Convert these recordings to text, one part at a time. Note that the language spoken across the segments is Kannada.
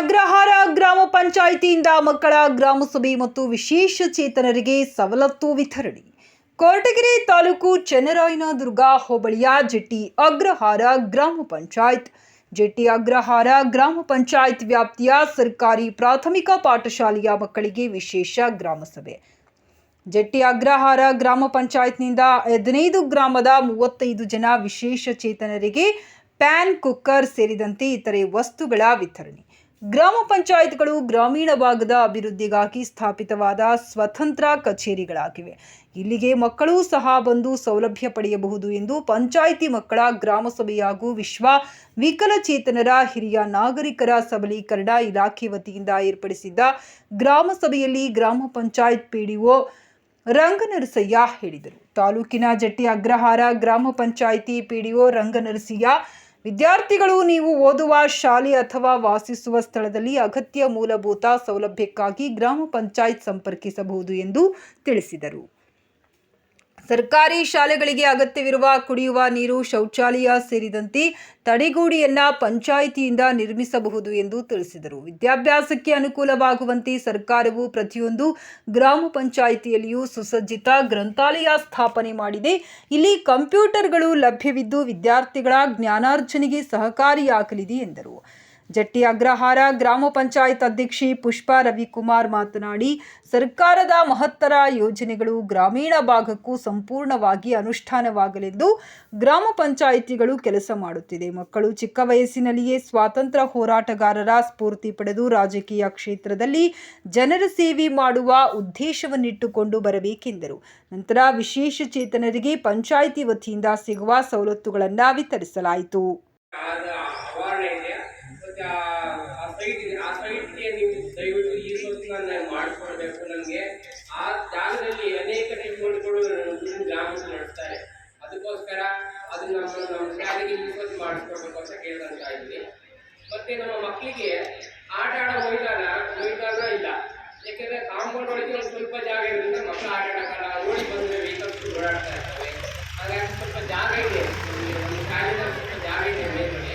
ಅಗ್ರಹಾರ ಗ್ರಾಮ ಪಂಚಾಯಿತಿಯಿಂದ ಮಕ್ಕಳ ಗ್ರಾಮ ಸಭೆ ಮತ್ತು ವಿಶೇಷ ಚೇತನರಿಗೆ ಸವಲತ್ತು ವಿತರಣೆ. ಕೊರಟಗೆರೆ ತಾಲೂಕು ಚನ್ನರಾಯನದುರ್ಗ ಹೋಬಳಿಯ ಜೆಟ್ಟಿ ಅಗ್ರಹಾರ ಗ್ರಾಮ ಪಂಚಾಯತ್. ಜೆಟ್ಟಿ ಅಗ್ರಹಾರ ಗ್ರಾಮ ಪಂಚಾಯತ್ ವ್ಯಾಪ್ತಿಯ ಸರ್ಕಾರಿ ಪ್ರಾಥಮಿಕ ಪಾಠಶಾಲೆಯ ಮಕ್ಕಳಿಗೆ ವಿಶೇಷ ಗ್ರಾಮ ಸಭೆ ಜಟ್ಟಿ ಅಗ್ರಹಾರ ಗ್ರಾಮ ಪಂಚಾಯತ್ನಿಂದ ಹದಿನೈದು ಗ್ರಾಮದ ಮೂವತ್ತೈದು ಜನ ವಿಶೇಷ ಚೇತನರಿಗೆ ಪ್ಯಾನ್, ಕುಕ್ಕರ್ ಸೇರಿದಂತೆ ಇತರೆ ವಸ್ತುಗಳ ವಿತರಣೆ. ಗ್ರಾಮ ಪಂಚಾಯತ್ಗಳು ಗ್ರಾಮೀಣ ಭಾಗದ ಅಭಿವೃದ್ಧಿಗಾಗಿ ಸ್ಥಾಪಿತವಾದ ಸ್ವತಂತ್ರ ಕಚೇರಿಗಳಾಗಿವೆ. ಇಲ್ಲಿಗೆ ಮಕ್ಕಳು ಸಹ ಬಂದು ಸೌಲಭ್ಯ ಪಡೆಯಬಹುದು ಎಂದು ಪಂಚಾಯಿತಿ ಮಕ್ಕಳ ಗ್ರಾಮ ಸಭೆ ಹಾಗೂ ವಿಶ್ವ ವಿಕಲಚೇತನರ ಹಿರಿಯ ನಾಗರಿಕರ ಸಬಲೀಕರಣ ಇಲಾಖೆ ವತಿಯಿಂದ ಏರ್ಪಡಿಸಿದ್ದ ಗ್ರಾಮ ಸಭೆಯಲ್ಲಿ ಗ್ರಾಮ ಪಂಚಾಯತ್ ಪಿಡಿಒ ರಂಗನರಸಯ್ಯ ಹೇಳಿದರು. ತಾಲೂಕಿನ ಜಟ್ಟಿ ಅಗ್ರಹಾರ ಗ್ರಾಮ ಪಂಚಾಯಿತಿ ಪಿಡಿಒ ರಂಗನರಸಯ್ಯ ವಿದ್ಯಾರ್ಥಿಗಳು ನೀವು ಓದುವ ಶಾಲೆ ಅಥವಾ ವಾಸಿಸುವ ಸ್ಥಳದಲ್ಲಿ ಅಗತ್ಯ ಮೂಲಭೂತ ಸೌಲಭ್ಯಕ್ಕಾಗಿ ಗ್ರಾಮ ಪಂಚಾಯತ್ ಸಂಪರ್ಕಿಸಬಹುದು ಎಂದು ತಿಳಿಸಿದರು. ಸರ್ಕಾರಿ ಶಾಲೆಗಳಿಗೆ ಅಗತ್ಯವಿರುವ ಕುಡಿಯುವ ನೀರು, ಶೌಚಾಲಯ ಸೇರಿದಂತೆ ತಡೆಗೋಡೆಯನ್ನ ಪಂಚಾಯಿತಿಯಿಂದ ನಿರ್ಮಿಸಬಹುದು ಎಂದು ತಿಳಿಸಿದರು. ವಿದ್ಯಾಭ್ಯಾಸಕ್ಕೆ ಅನುಕೂಲವಾಗುವಂತೆ ಸರ್ಕಾರವು ಪ್ರತಿಯೊಂದು ಗ್ರಾಮ ಪಂಚಾಯಿತಿಯಲ್ಲಿಯೂ ಸುಸಜ್ಜಿತ ಗ್ರಂಥಾಲಯ ಸ್ಥಾಪನೆ ಮಾಡಿದೆ. ಇಲ್ಲಿ ಕಂಪ್ಯೂಟರ್ಗಳು ಲಭ್ಯವಿದ್ದು ವಿದ್ಯಾರ್ಥಿಗಳ ಜ್ಞಾನಾರ್ಜನೆಗೆ ಸಹಕಾರಿಯಾಗಲಿದೆ ಎಂದರು. ಜಟ್ಟಿ ಅಗ್ರಹಾರ, ಗ್ರಾಮ ಪಂಚಾಯತ್ ಅಧ್ಯಕ್ಷಿ ಪುಷ್ಪಾ ರವಿಕುಮಾರ್ ಮಾತನಾಡಿ, ಸರ್ಕಾರದ ಮಹತ್ತರ ಯೋಜನೆಗಳು ಗ್ರಾಮೀಣ ಭಾಗಕ್ಕೂ ಸಂಪೂರ್ಣವಾಗಿ ಅನುಷ್ಠಾನವಾಗಲೆಂದು ಗ್ರಾಮ ಪಂಚಾಯಿತಿಗಳು ಕೆಲಸ ಮಾಡುತ್ತಿದೆ. ಮಕ್ಕಳು ಚಿಕ್ಕ ವಯಸ್ಸಿನಲ್ಲಿಯೇ ಸ್ವಾತಂತ್ರ್ಯ ಹೋರಾಟಗಾರರ ಸ್ಫೂರ್ತಿ ಪಡೆದು ರಾಜಕೀಯ ಕ್ಷೇತ್ರದಲ್ಲಿ ಜನರ ಸೇವೆ ಮಾಡುವ ಉದ್ದೇಶವನ್ನಿಟ್ಟುಕೊಂಡು ಬರಬೇಕೆಂದರು. ನಂತರ ವಿಶೇಷ ಚೇತನರಿಗೆ ಪಂಚಾಯಿತಿ ವತಿಯಿಂದ ಸಿಗುವ ಸವಲತ್ತುಗಳನ್ನು ವಿತರಿಸಲಾಯಿತು ಆದ ಆವರಣ ಇದೆ ಮತ್ತೆ ಆ ಆ ಸೈಟ್ ಇದೆ ಆ ಸೈಟ್ಗೆ ನೀವು ದಯವಿಟ್ಟು ಈ ಸ್ವತ್ತನ್ನ ಮಾಡಿಸ್ಕೊಡ್ಬೇಕು ನನಗೆ ಆ ಜಾಗದಲ್ಲಿ ಅನೇಕ ಟಿಪ್ಪಣಿಗಳು ಗ್ರಾಮದಲ್ಲಿ ನಡೆಸ್ತಾರೆ ಅದಕ್ಕೋಸ್ಕರ ಅದು ನಮ್ಮ ನಮ್ಮ ಶಾಲೆಗೆ ಈ ಸ್ವತ್ತು ಮಾಡಿಸ್ಕೊಡ್ಬೇಕು ಅಂತ ಕೇಳ್ಕೊಂತ ಇದ್ವಿ ಮತ್ತೆ ನಮ್ಮ ಮಕ್ಕಳಿಗೆ ಆಟ ಆಡೋ ಮೈದಾನ ಮೈದಾನ ಇಲ್ಲ ಯಾಕೆಂದ್ರೆ ಕಾಂಪೌಂಡ್ ಒಳಗೆ ಒಂದು ಸ್ವಲ್ಪ ಜಾಗ ಇರೋದ್ರಿಂದ ಮಕ್ಕಳು ಆಟ ಆಡೋಕ್ಕಲ್ಲ ಓಡಿ ಬಂದ್ರೆ ವೆಹಿಕಲ್ಸ್ ಓಡಾಡ್ತಾ ಇರ್ತವೆ ಹಾಗಾಗಿ ಸ್ವಲ್ಪ ಜಾಗ ಇದೆ ಒಂದು ಕಾಲಿನ ಸ್ವಲ್ಪ ಜಾಗ ಇದೆ ಮೇಲ್ಗಡೆ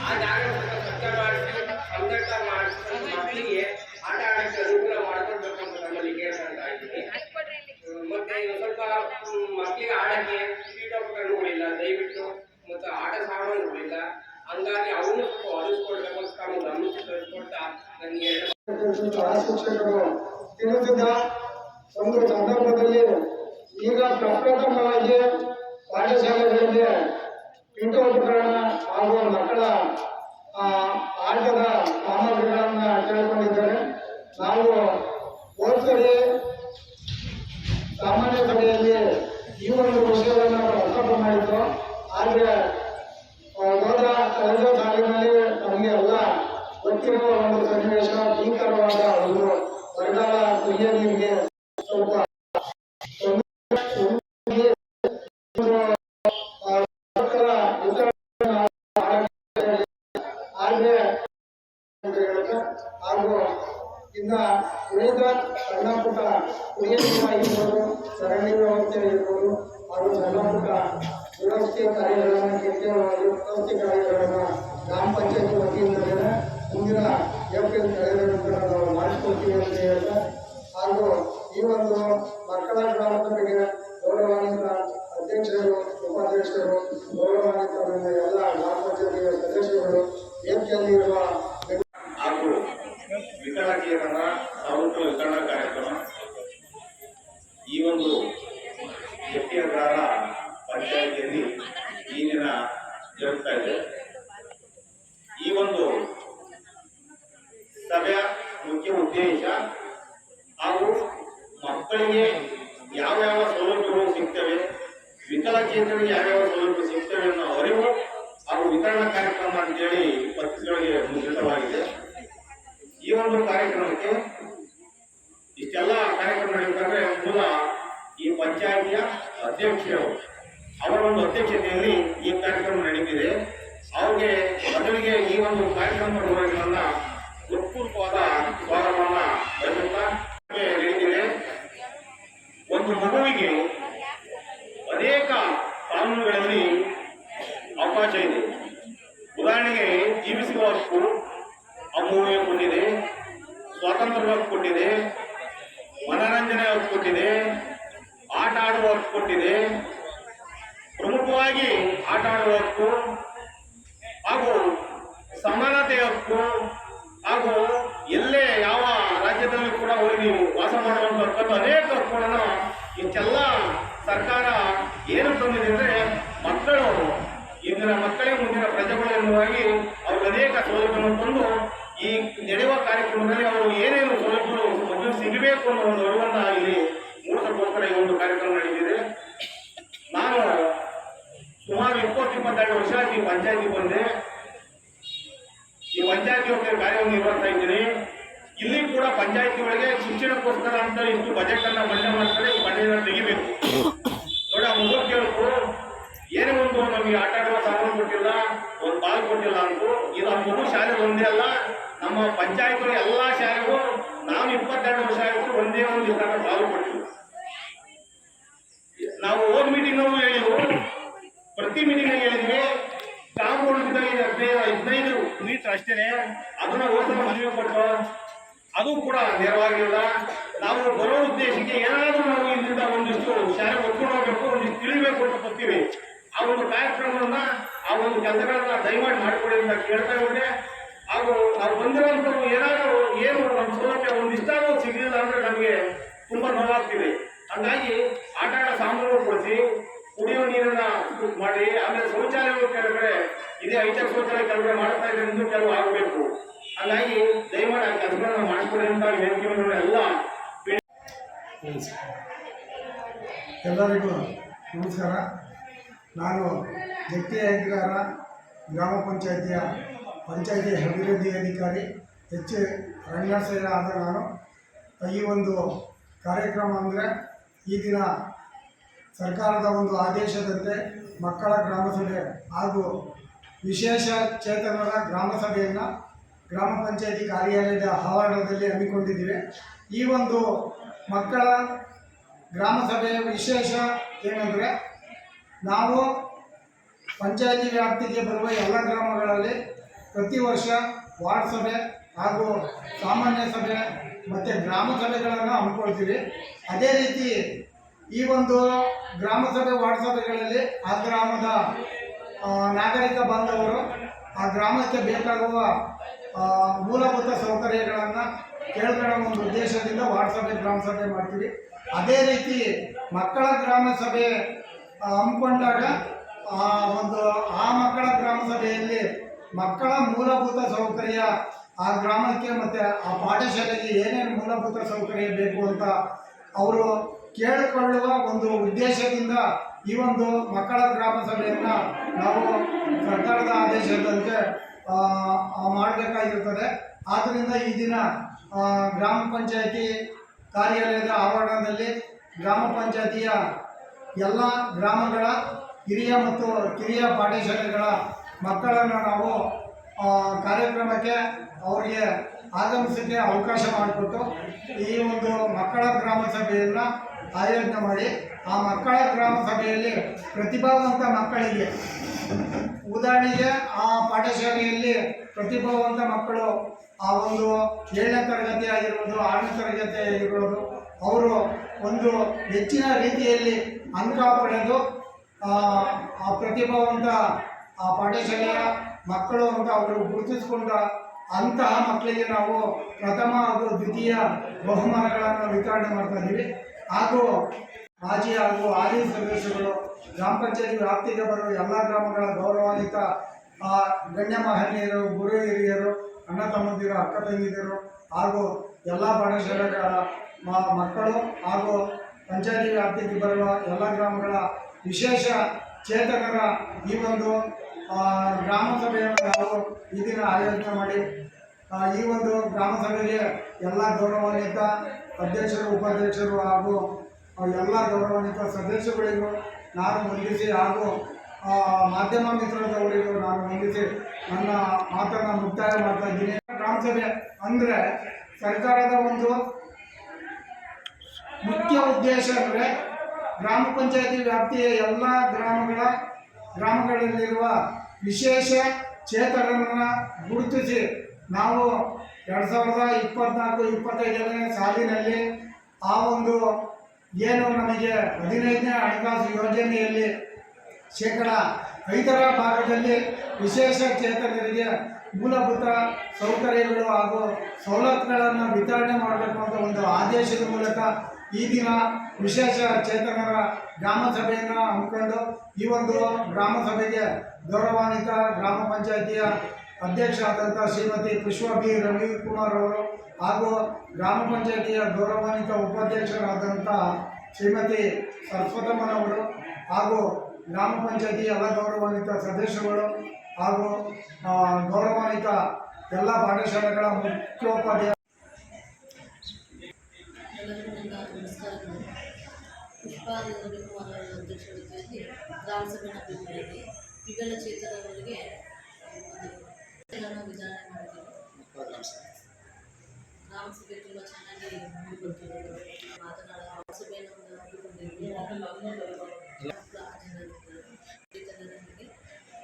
ಆ ಜಾಗ ಸ್ವಲ್ಪ ಸ್ವಚ್ಛ ಮಾಡಿಸಿ ಸಂದರ್ಭ ಮಾಡಿಸ್ಕೊಂಡು ಮಕ್ಕಳಿಗೆ ಆಟ ಆಡಕ್ಕೆ ಅನುಕೂಲ ಮಾಡ್ಕೊಡ್ಬೇಕು ಅಂತ ನಮ್ಮಲ್ಲಿ ಕೇಳ್ಕೊಂತ ಮತ್ತೆ ಸ್ವಲ್ಪ ಮಕ್ಕಳಿಗೆ ಆಡಕ್ಕೆ ಪೀಠೋಪಕರಣಗಳಿಲ್ಲ ದಯವಿಟ್ಟು ಮತ್ತು ಆಟ ಸಾಮಾನುಗಳಿಲ್ಲ ಹಂಗಾಗಿ ಅವನು ಸ್ವಲ್ಪ ಒದಗಿಸ್ಕೊಡ್ಬೇಕು ಅಂತ ತಾವು ಗಮನಿಸಿ ಕಳಿಸ್ಕೊಡ್ತಾ ನನಗೆ ಶಿಕ್ಷಕರು ತಿಳಿಸಿದ ಒಂದು ಸಂದರ್ಭದಲ್ಲಿ ಪ್ರಪ್ರಥಮವಾಗಿ ಪಾಠಶಾಲೆಗಳಿಗೆ ಪೀಠೋಪಕರಣ ಹಾಗೂ ಮಕ್ಕಳ ಆಟದ ಸಾಮಗ್ರಿಗಳನ್ನ ಕೇಳಿಕೊಂಡಿದ್ದಾರೆ ನಾವು ಹೋದ್ಸರಿ ಸಾಮಾನ್ಯ ಸಭೆಯಲ್ಲಿ ಈ ಒಂದು ವಿಷಯವನ್ನು ಪ್ರಸ್ತಾಪ ಮಾಡಿದ್ರು ಆದರೆ ಹೋದ ಕಳೆದ ಸಾಲಿನಲ್ಲಿ ನಮಗೆ ಎಲ್ಲ ಗೊತ್ತಿರುವ ಒಂದು ಸನ್ನಿವೇಶ, ಭೀಕರವಾದ ಒಂದು ಬರಗಾಲ ಇನ್ನ ಉಳಿದ ಸಣ್ಣ ಪುಟ್ಟ ಕುಡಿಯ ನೀರು ಆಗಿರ್ಬೋದು ಸರಣಿ ವ್ಯವಸ್ಥೆ ಇರ್ಬೋದು, ಹಾಗೂ ಸಣ್ಣ ಪುಟ್ಟ ವ್ಯವಸ್ಥೆ ಕಾರ್ಯಗಳನ್ನು ಕೇಂದ್ರವಾಗಿ ವ್ಯವಸ್ಥೆ ಕಾರ್ಯಗಳನ್ನು ಗ್ರಾಮ ಪಂಚಾಯತ್ ವತಿಯಿಂದ ಮುಂದಿನ ಎಫ್ಎಲ್ ಕಾರ್ಯಗಳನ್ನು ನಾವು ಮಾಡಿಸ್ಕೊಳ್ತೀವಿ ಅಂತ ಹೇಳ್ತಾ, ಹಾಗೂ ಈ ಒಂದು ಮಕ್ಕಳ ಗ್ರಾಮದ ಗೌರವಾನ್ವಿತ ಅಧ್ಯಕ್ಷರು, ಉಪಾಧ್ಯಕ್ಷರು ಗೌರವಾನ್ವಿತ ಎಲ್ಲ ಗ್ರಾಮ ಪಂಚಾಯತಿಯ ಸದಸ್ಯರು ವೇದಿಕೆಯಲ್ಲಿ ಇರುವ ಹಾಗೂ ವಿಕಲಚೇತನ ಸೌಂಟು ವಿತರಣಾ ಕಾರ್ಯಕ್ರಮ ಈ ಒಂದು ವ್ಯಕ್ತಿಯಂತರ ಪಂಚಾಯಿತಿಯಲ್ಲಿ ಈ ದಿನ ಜರುಗ್ತಾ ಇದೆ ಈ ಒಂದು ಸಭೆಯ ಮುಖ್ಯ ಉದ್ದೇಶ ಹಾಗೂ ಮಕ್ಕಳಿಗೆ ಯಾವ ಸೌಲಭ್ಯಗಳು ಸಿಗ್ತವೆ ವಿಕಲಚೇತನಿಗೆ ಯಾವ್ಯಾವ ಸೌಲಭ್ಯ ಸಿಗ್ತವೆ ಅನ್ನೋ ಅರಿವು ಹಾಗೂ ವಿತರಣಾ ಕಾರ್ಯಕ್ರಮ ಅಂತೇಳಿ ಪತ್ರಿಕೆಗಳಿಗೆ ಮುದ್ರಿತವಾಗಿದೆ. ಈ ಒಂದು ಕಾರ್ಯಕ್ರಮಕ್ಕೆ ಇಷ್ಟೆಲ್ಲ ಕಾರ್ಯಕ್ರಮ ನಡೀತಾರೆ ಮೂಲ ಈ ಪಂಚಾಯಿತಿಯ ಅಧ್ಯಕ್ಷರು ಅವರ ಒಂದು ಅಧ್ಯಕ್ಷತೆಯಲ್ಲಿ ಈ ಕಾರ್ಯಕ್ರಮ ನಡೀತಿದೆ. ಅವ್ರಿಗೆ ಮೊದಲಿಗೆ ಈ ಒಂದು ಕಾರ್ಯಕ್ರಮ ನಿರ್ವಹಣೆಯನ್ನ ಹೃತ್ಪೂರ್ವಕವಾದ ಸ್ವಾಗತವನ್ನ ನೀವು ವಾಸ ಅನೇಕ ಹಕ್ಕುಗಳನ್ನು ಇಷ್ಟೆಲ್ಲ ಸರ್ಕಾರ ಏನು ತಂದಿದೆ ಅಂದರೆ ಮಕ್ಕಳು, ಇಂದಿನ ಮಕ್ಕಳೇ ಮುಂದಿನ ಪ್ರಜೆಗಳು ಎನ್ನುವಾಗಿ ಅವ್ರಿಗೆ ಅನೇಕ ಸೌಲಭ್ಯವನ್ನು ತಂದು ಈ ನಡೆಯುವ ಕಾರ್ಯಕ್ರಮದಲ್ಲಿ ಅವರು ಏನೇನು ಸೌಲಭ್ಯಗಳು ಮೊದಲು ಸಿಗಬೇಕು ಅನ್ನೋ ಒಂದು ಅರಿವನ್ನು ಇಲ್ಲಿ ಮೂಡಿಸೋಕ್ಕೋಸ್ಕರ ಈ ಒಂದು ಕಾರ್ಯಕ್ರಮ ನಡೆದಿದೆ ನಾನು ಸುಮಾರು ಇಪ್ಪತ್ತು, ಇಪ್ಪತ್ತೆರಡು ವರ್ಷ ಈ ಪಂಚಾಯತಿ ಬಂದೆ. ಈ ಪಂಚಾಯತಿ ಕಾರ್ಯವನ್ನು ನಿರ್ವಹಿಸ್ತಾ ಇದ್ದೀನಿ. ಇಲ್ಲಿ ಕೂಡ ಪಂಚಾಯತಿ ಒಳಗೆ ಶಿಕ್ಷಣಕ್ಕೋಸ್ಕರ ಅಂತ ಇಷ್ಟು ಬಜೆಟ್ ಅನ್ನ ಮಂಡನೆ ಮಾಡ್ತಾರೆ ಮಂಡನೆ ತೆಗಿಬೇಕು. ದೊಡ್ಡ ಆ ಮಗು ಕೇಳ್ಕು. ಏನೇ ಒಂದು ನಮಗೆ ಆಟ ಆಡುವ ಸಾಮಾನು ಕೊಟ್ಟಿಲ್ಲ, ಒಂದು ಬಾಲ್ ಕೊಟ್ಟಿಲ್ಲ ಅಂತ ಇದು ಆ ಮಗು ಶಾಲೆ ಒಂದೇ ಅಲ್ಲ, ನಮ್ಮ ಪಂಚಾಯತ್ ಎಲ್ಲಾ ಶಾಲೆಗೂ ನಾವು ಇಪ್ಪತ್ತೆರಡು ವರ್ಷ ಆಯಿತು ಒಂದೇ ಒಂದು ತರ ಬಾಲ್ ಕೊಟ್ಟಿಲ್ಲ. ನಾವು ಹೋದ ಮೀಟಿಂಗ್ ನಾವು ಹೇಳಿದ್ವು ಪ್ರತಿ ಮೀಟಿಂಗ್ ಹೇಳಿದ್ವಿ, ಕಾಂಪೌಂಡ್ ಹದಿನೈದು ಹದಿನೈದು ಮೀಟರ್ ಅಷ್ಟೇನೆ, ಅದನ್ನ ಹೋದ ಮದುವೆ ಕೊಟ್ಟು ಅದು ಕೂಡ ನೆರವಾಗಿಲ್ಲ. ನಾವು ಬರೋ ಉದ್ದೇಶಕ್ಕೆ ಏನಾದರೂ ನಾವು ಇಲ್ಲಿಂದ ಒಂದಿಷ್ಟು ಶಾಲೆ ಒತ್ಕೊಂಡು ಹೋಗ್ಬೇಕು, ಒಂದಿಷ್ಟು ತಿಳಿಬೇಕು ಅಂತ ಬರ್ತೀವಿ ಆ ಒಂದು ಕಾರ್ಯಕ್ರಮವನ್ನ, ಆ ಒಂದು ಕೆಲಸಗಳನ್ನ ದಯಮಾಡಿ ಮಾಡಿಕೊಡಿ ಅಂತ ಕೇಳ್ತಾ ಇದ್ದೆ ಹಾಗೂ ನಾವು ಬಂದಿರೋಂಥವು ಏನಾದರೂ ಏನು ನಮ್ಮ ಸೌಲಭ್ಯ ಒಂದಿಷ್ಟಾದರೂ ಸಿಗಲಿಲ್ಲ ಅಂದ್ರೆ ನಮಗೆ ತುಂಬಾ ನೋವಾಗ್ತಿದೆ. ಹಂಗಾಗಿ ಆಟ ಆಡೋ ಸಾಮಾನು ಕೊಡಿಸಿ ಕುಡಿಯುವ ನೀರನ್ನ ಮಾಡಿ, ಆಮೇಲೆ ಶೌಚಾಲಯಗಳು ಕೆಳಗಡೆ ಇದೇ ಐಟಕ್ ಶೌಚಾಲಯ ಕೆಳಗಡೆ ಮಾಡ್ತಾ ಇದ್ರೆ ಇನ್ನೂ ಕೆಲವು ಆಗಬೇಕು. ಹಾಗಾಗಿ ಎಲ್ಲರಿಗೂ ನಮಸ್ಕಾರ. ನಾನು ಜಟ್ಟಿ ಅಯ್ಯಂಗಾರ ಗ್ರಾಮ ಪಂಚಾಯಿತಿಯ ಪಂಚಾಯಿತಿ ಅಭಿವೃದ್ಧಿ ಅಧಿಕಾರಿ ಎಚ್ ರಂಗನಾಥಯ್ಯ ಆದ ನಾನು. ಈ ಒಂದು ಕಾರ್ಯಕ್ರಮ ಅಂದರೆ ಈ ದಿನ ಸರ್ಕಾರದ ಒಂದು ಆದೇಶದಂತೆ ಮಕ್ಕಳ ಗ್ರಾಮಸಭೆ ಹಾಗೂ ವಿಶೇಷ ಚೇತನರ ಗ್ರಾಮ ಸಭೆಯನ್ನು ಗ್ರಾಮ ಪಂಚಾಯಿತಿ ಕಾರ್ಯಾಲಯದ ಆವರಣದಲ್ಲಿ ಹಮ್ಮಿಕೊಂಡಿದ್ದೀವಿ. ಈ ಒಂದು ಮಕ್ಕಳ ಗ್ರಾಮ ಸಭೆಯ ವಿಶೇಷ ಏನಂದರೆ, ನಾವು ಪಂಚಾಯತಿ ವ್ಯಾಪ್ತಿಗೆ ಬರುವ ಎಲ್ಲ ಗ್ರಾಮಗಳಲ್ಲಿ ಪ್ರತಿ ವರ್ಷ ವಾರ್ಡ್ ಸಭೆ ಹಾಗೂ ಸಾಮಾನ್ಯ ಸಭೆ ಮತ್ತು ಗ್ರಾಮ ಸಭೆಗಳನ್ನು ಹಮ್ಮಿಕೊಳ್ತೀವಿ. ಅದೇ ರೀತಿ ಈ ಒಂದು ಗ್ರಾಮ ಸಭೆ, ವಾರ್ಡ್ ಸಭೆಗಳಲ್ಲಿ ಆ ಗ್ರಾಮದ ನಾಗರಿಕ ಬಾಂಧವರು, ಆ ಗ್ರಾಮಕ್ಕೆ ಬೇಕಾಗುವ ಮೂಲಭೂತ ಸೌಕರ್ಯಗಳನ್ನು ಕೇಳ್ಕೊಳ್ಳೋ ಒಂದು ಉದ್ದೇಶದಿಂದ ವಾರ್ಡ್ ಸಭೆ ಗ್ರಾಮ ಸಭೆ ಮಾಡ್ತೀವಿ. ಅದೇ ರೀತಿ ಮಕ್ಕಳ ಗ್ರಾಮ ಸಭೆ ಹಮ್ಮಿಕೊಂಡಾಗ ಒಂದು, ಆ ಮಕ್ಕಳ ಗ್ರಾಮ ಸಭೆಯಲ್ಲಿ ಮಕ್ಕಳ ಮೂಲಭೂತ ಸೌಕರ್ಯ, ಆ ಗ್ರಾಮಕ್ಕೆ ಮತ್ತು ಆ ಪಾಠಶಾಲೆಗೆ ಏನೇನು ಮೂಲಭೂತ ಸೌಕರ್ಯ ಬೇಕು ಅಂತ ಅವರು ಕೇಳಿಕೊಳ್ಳುವ ಒಂದು ಉದ್ದೇಶದಿಂದ ಈ ಒಂದು ಮಕ್ಕಳ ಗ್ರಾಮ ಸಭೆಯನ್ನು ನಾವು ಸರ್ಕಾರದ ಆದೇಶದಂತೆ ಮಾಡಬೇಕಾಗಿರ್ತದೆ. ಆದ್ದರಿಂದ ಈ ದಿನ ಗ್ರಾಮ ಪಂಚಾಯತಿ ಕಾರ್ಯಾಲಯದ ಆವರಣದಲ್ಲಿ ಗ್ರಾಮ ಪಂಚಾಯತಿಯ ಎಲ್ಲ ಗ್ರಾಮಗಳ ಹಿರಿಯ ಮತ್ತು ಕಿರಿಯ ಪಾಠಶಾಲೆಗಳ ಮಕ್ಕಳನ್ನು ನಾವು ಕಾರ್ಯಕ್ರಮಕ್ಕೆ ಅವರಿಗೆ ಆಗಮಿಸೋಕ್ಕೆ ಅವಕಾಶ ಮಾಡಿಕೊಟ್ಟು ಈ ಒಂದು ಮಕ್ಕಳ ಗ್ರಾಮ ಸಭೆಯನ್ನು ಆಯೋಜನೆ ಮಾಡಿ, ಆ ಮಕ್ಕಳ ಗ್ರಾಮ ಸಭೆಯಲ್ಲಿ ಪ್ರತಿಭಾವಂತ ಮಕ್ಕಳಿಗೆ ಉದಾಹರಣೆಗೆ ಆ ಪಾಠಶಾಲೆಯಲ್ಲಿ ಪ್ರತಿಭಾವಂತ ಮಕ್ಕಳು ಆ ಒಂದು ಏಳನೇ ತರಗತಿ ಆಗಿರ್ಬೋದು, ಆರನೇ ತರಗತಿ ಆಗಿರ್ಬೋದು, ಅವರು ಒಂದು ಹೆಚ್ಚಿನ ರೀತಿಯಲ್ಲಿ ಅಂಕ ಪಡೆದು, ಆ ಪ್ರತಿಭಾವಂತ ಆ ಪಾಠಶಾಲೆಯ ಮಕ್ಕಳು ಅಂತ ಅವರು ಗುರುತಿಸಿಕೊಂಡ ಅಂತಹ ಮಕ್ಕಳಿಗೆ ನಾವು ಪ್ರಥಮ ಹಾಗೂ ದ್ವಿತೀಯ ಬಹುಮಾನಗಳನ್ನು ವಿತರಣೆ ಮಾಡ್ತಾ ಇದ್ದೀವಿ ಹಾಗೂ ಮಾಜಿ ಹಾಗೂ ಹಾಲಿ ಸದಸ್ಯರುಗಳು ಗ್ರಾಮ ಪಂಚಾಯತಿ ವ್ಯಾಪ್ತಿಗೆ ಬರುವ ಎಲ್ಲ ಗ್ರಾಮಗಳ ಗೌರವಾನ್ವಿತ ಗಣ್ಯ ಮಹನೀಯರು, ಗುರು ಹಿರಿಯರು, ಅಣ್ಣ ತಮ್ಮಂದಿರು, ಅಕ್ಕ ತಂಗಿದಿರು ಹಾಗೂ ಎಲ್ಲ ಪಾಠಶಾಲೆಗಳ ಮಕ್ಕಳು ಹಾಗೂ ಪಂಚಾಯತಿ ವ್ಯಾಪ್ತಿಗೆ ಬರುವ ಎಲ್ಲ ಗ್ರಾಮಗಳ ವಿಶೇಷ ಚೇತನರ ಈ ಒಂದು ಗ್ರಾಮ ಸಭೆಯನ್ನು ನಾವು ಈ ದಿನ ಆಯೋಜನೆ ಮಾಡಿ ಈ ಒಂದು ಗ್ರಾಮ ಸಭೆಗೆ ಎಲ್ಲ ಗೌರವಾನ್ವಿತ ಅಧ್ಯಕ್ಷರು, ಉಪಾಧ್ಯಕ್ಷರು ಹಾಗೂ ಎಲ್ಲ ಗೌರವಾನ್ವಿತ ಸದಸ್ಯಗಳಿಗೂ ನಾನು ವಂದಿಸಿ ಹಾಗೂ ಮಾಧ್ಯಮ ಮಿತ್ರದವರಿಗೂ ನಾನು ವಂದಿಸಿ ನನ್ನ ಮಾತನ್ನು ಮುಕ್ತಾಯ ಮಾಡ್ತಾ ಇದ್ದೀನಿ. ಗ್ರಾಮ ಸಭೆ ಅಂದರೆ ಸರ್ಕಾರದ ಒಂದು ಮುಖ್ಯ ಉದ್ದೇಶ ಅಂದರೆ ಗ್ರಾಮ ಪಂಚಾಯತಿ ವ್ಯಾಪ್ತಿಯ ಎಲ್ಲ ಗ್ರಾಮಗಳ, ಗ್ರಾಮಗಳಲ್ಲಿರುವ ವಿಶೇಷ ಚೇತನರನ್ನು ಗುರುತಿಸಿ ನಾವು ಎರಡು ಸಾವಿರದ ಇಪ್ಪತ್ತ್ನಾಲ್ಕು ಇಪ್ಪತ್ತೈದನೇ ಸಾಲಿನಲ್ಲಿ ಆ ಒಂದು ಏನು ನಮಗೆ ಹದಿನೈದನೇ ಹಣಕಾಸು ಯೋಜನೆಯಲ್ಲಿ ಶೇಕಡ ಐದರ ಭಾಗದಲ್ಲಿ ವಿಶೇಷ ಚೇತನರಿಗೆ ಮೂಲಭೂತ ಸೌಕರ್ಯಗಳು ಹಾಗೂ ಸವಲತ್ತುಗಳನ್ನು ವಿತರಣೆ ಮಾಡಬೇಕು ಅಂತ ಒಂದು ಆದೇಶದ ಮೂಲಕ ಈ ದಿನ ವಿಶೇಷ ಚೇತನರ ಗ್ರಾಮ ಸಭೆಯನ್ನು ಹಮ್ಮಿಕೊಂಡು ಈ ಒಂದು ಗ್ರಾಮ ಸಭೆಗೆ ಗೌರವಾನ್ವಿತ ಗ್ರಾಮ ಪಂಚಾಯಿತಿಯ ಅಧ್ಯಕ್ಷ ಆದಂಥ ಶ್ರೀಮತಿ ಪುಷ್ಪ ಬಿ. ರವಿಕುಮಾರ್ ಅವರು ಹಾಗೂ ಗ್ರಾಮ ಪಂಚಾಯಿತಿಯ ಗೌರವಾನ್ವಿತ ಉಪಾಧ್ಯಕ್ಷರಾದಂಥ ಶ್ರೀಮತಿ ಸರಸ್ವತಮ್ಮನವರು ಹಾಗೂ ಗ್ರಾಮ ಪಂಚಾಯತಿ ಎಲ್ಲ ಗೌರವಾನ್ವಿತ ಸದಸ್ಯರುಗಳು ಹಾಗೂ ಗೌರವಾನ್ವಿತ ಎಲ್ಲ ಪಾಠಶಾಲೆಗಳ ಮುಖ್ಯೋಪಾಧ್ಯಾಯ ಗ್ರಾಮ ಸಭೆ ನಡೆಯುತ್ತಿದೆ. ವಿಭಿನ್ನ ಚೇತನಗಳಿಗೆ ಒಂದು ಎಲ್ಲನೂ ವಿಚಾರಣೆ ಮಾಡಿದ್ದೀವಿ ಗ್ರಾಮ ಸಭೆ ತುಂಬ ಚೆನ್ನಾಗಿ ಮುಂದುವರೆದಿದೆ ಮಾತನಾಡ ಗ್ರಾಮ ಸಭೆಯನ್ನು ಒಂದು ಹಮ್ಮಿಕೊಂಡಿದ್ದೀವಿ ಮಕ್ಕಳು ಹಾಜರಿದ್ದಾರೆ. ಚೇತನರಿಗೆ ಚೈತನ್ಯ ಮತ್ತು ಸೌಲಭ್ಯ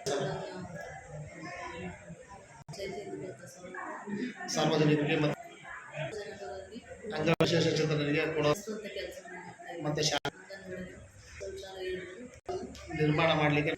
ಸಾರ್ವಜನಿಕರಿಗೆ ಮತ್ತು ಅಂಗವಿಶೇಷ ಚೇತನರಿಗೆ ಕೊಡೋ. ಮತ್ತೆ ಶಾ ನಿರ್ಮಾಣ ಮಾಡಲಿಕ್ಕೆ